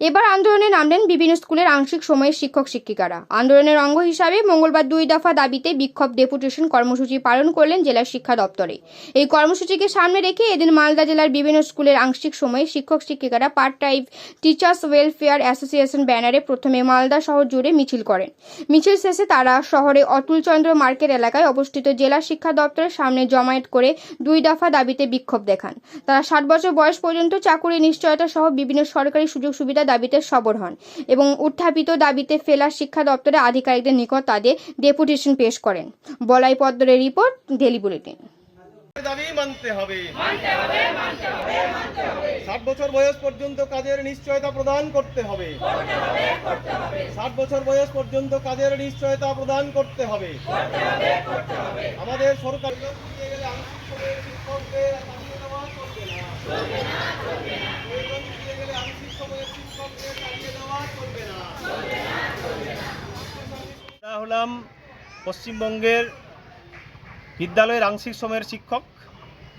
এবার আন্দোলনে নামলেন বিভিন্ন স্কুলের আংশিক সময়ের শিক্ষক শিক্ষিকারা। আন্দোলনের অঙ্গ হিসাবে মঙ্গলবার দুই দফা দাবিতে বিক্ষোভ ডেপুটেশন কর্মসূচি পালন করলেন জেলা শিক্ষা দপ্তরে। এই কর্মসূচিকে সামনে রেখে এদিন মালদা জেলার বিভিন্ন স্কুলের আংশিক সময়ে শিক্ষক শিক্ষিকারা part time teachers welfare association ব্যানারে প্রথমে মালদা শহর জুড়ে মিছিল করেন। মিছিল শেষে তারা শহরে অতুলচন্দ্র মার্কেট এলাকায় অবস্থিত জেলা শিক্ষা দপ্তরের সামনে জমায়েত করে দুই দফা দাবিতে বিক্ষোভ দেখান। তারা ষাট বছর বয়স পর্যন্ত চাকুরি, নিশ্চয়তা সহ বিভিন্ন সরকারি সুযোগ সুবিধা দাবিতে সবর হন এবং উত্থাপিত দাবিতে ফেলা শিক্ষা দপ্তরের আধিকারিকদের নিকট তাদের ডেপুটেশন পেশ করেন। বলাই পদ্মরের রিপোর্ট ডেলি বুলেটিন। দাবি মানতে হবে। ষাট বছর বয়স পর্যন্ত কাজের নিশ্চয়তা প্রদান করতে হবে। ষাট বছর বয়স পর্যন্ত কাজের নিশ্চয়তা প্রদান করতে হবে। আমাদের সরকার শিক্ষকদের হলাম পশ্চিমবঙ্গের বিদ্যালয়ের আংশিক সময়ের শিক্ষক।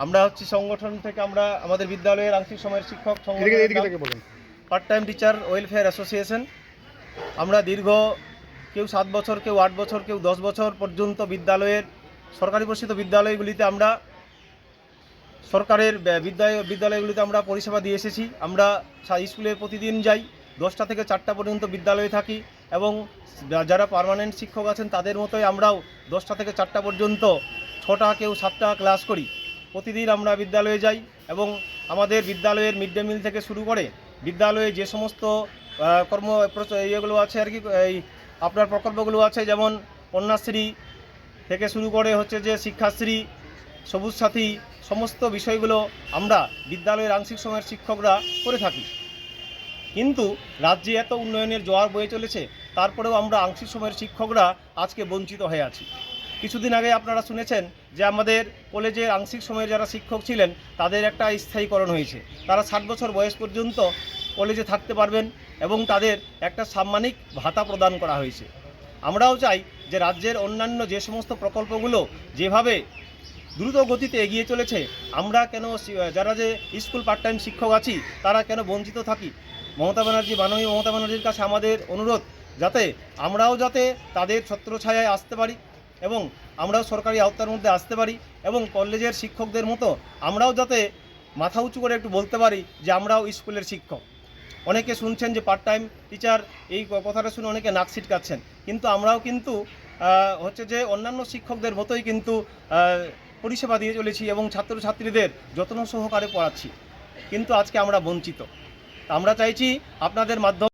আমরা হচ্ছে সংগঠন থেকে আমরা আমাদের বিদ্যালয়ের আংশিক সময়ের শিক্ষক part time teacher welfare association আমরা দীর্ঘ কেউ সাত বছর কেউ আট বছর কেউ দশ বছর পর্যন্ত বিদ্যালয়ের সরকারি প্রসিদ্ধ বিদ্যালয়গুলিতে আমরা সরকারের বিদ্যালয় বিদ্যালয়গুলিতে আমরা পরিষেবা দিয়ে এসেছি। আমরা স্কুলে প্রতিদিন যাই দশটা থেকে চারটা পর্যন্ত বিদ্যালয়ে থাকি। এবং যারা পার্মানেন্ট শিক্ষক আছেন, তাদের মতোই আমরাও দশটা থেকে চারটা পর্যন্ত ছটা কেউ সাতটা ক্লাস করি। প্রতিদিন আমরা বিদ্যালয়ে যাই এবং আমাদের বিদ্যালয়ের মিড ডে মিল থেকে শুরু করে বিদ্যালয়ে যে সমস্ত কর্ম ইয়েগুলো আছে আর কি, এই আপনার প্রকল্পগুলো আছে, যেমন কন্যাশ্রী থেকে শুরু করে হচ্ছে যে শিক্ষাশ্রী, সবুজ সাথী, সমস্ত বিষয়গুলো আমরা বিদ্যালয়ের আংশিক সময়ের শিক্ষকরা করে থাকি। কিন্তু রাজ্যে এত উন্নয়নের জোয়ার বয়ে চলেছে তারপরেও আমরা আংশিক সময়ের শিক্ষকরা আজকে বঞ্চিত হয়ে আছি। কিছুদিন আগে আপনারা শুনেছেন যে আমাদের কলেজের আংশিক সময়ের যারা শিক্ষক ছিলেন, তাদের একটা স্থায়ীকরণ হয়েছে। তারা ষাট বছর বয়স পর্যন্ত কলেজে থাকতে পারবেন এবং তাদের একটা সাম্মানিক ভাতা প্রদান করা হয়েছে। আমরাও চাই যে রাজ্যের অন্যান্য যে সমস্ত প্রকল্পগুলো যেভাবে দ্রুত গতিতে এগিয়ে চলেছে, আমরা কেন যারা যে স্কুল পার্ট টাইম শিক্ষক আছি, তারা কেন বঞ্চিত থাকি? মমতা ব্যানার্জি, মাননীয় মমতা ব্যানার্জির কাছে আমাদের অনুরোধ যাতে আমরাও যাতে তাদের ছত্রছায়ায় আসতে পারি এবং আমরাও সরকারি আওতার মধ্যে আসতে পারি এবং কলেজের শিক্ষকদের মতো আমরাও যাতে মাথা উঁচু করে একটু বলতে পারি যে আমরাও স্কুলের শিক্ষক। অনেকে শুনছেন যে পার্ট টাইম টিচার এই কথাটা শুনে অনেকে নাক ছিটকাচ্ছেন। কিন্তু আমরাও কিন্তু হচ্ছে যে অন্যান্য শিক্ষকদের মতোই কিন্তু পরিষেবা দিয়ে চলেছি এবং ছাত্রছাত্রীদের যত্ন সহকারে পড়াচ্ছি। কিন্তু আজকে আমরা বঞ্চিত। আমরা চাইছি আপনাদের মাধ্যমে